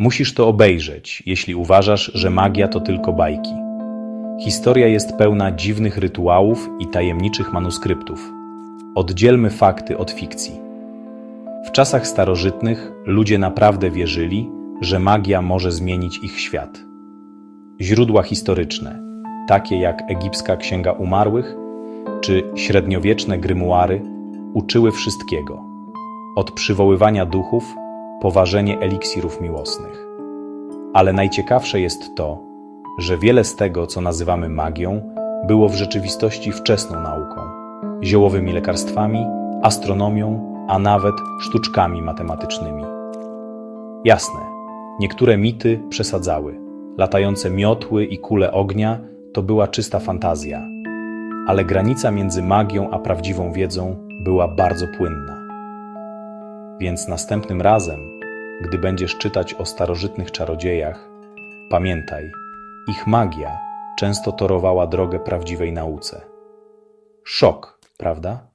Musisz to obejrzeć, jeśli uważasz, że magia to tylko bajki. Historia jest pełna dziwnych rytuałów i tajemniczych manuskryptów. Oddzielmy fakty od fikcji. W czasach starożytnych ludzie naprawdę wierzyli, że magia może zmienić ich świat. Źródła historyczne, takie jak egipska Księga Umarłych czy średniowieczne grymuary, uczyły wszystkiego. Od przywoływania duchów po ważenie eliksirów miłosnych. Ale najciekawsze jest to, że wiele z tego, co nazywamy magią, było w rzeczywistości wczesną nauką, ziołowymi lekarstwami, astronomią, a nawet sztuczkami matematycznymi. Jasne, niektóre mity przesadzały. Latające miotły i kule ognia to była czysta fantazja, ale granica między magią a prawdziwą wiedzą była bardzo płynna. Więc następnym razem, gdy będziesz czytać o starożytnych czarodziejach, pamiętaj, ich magia często torowała drogę prawdziwej nauce. Szok, prawda?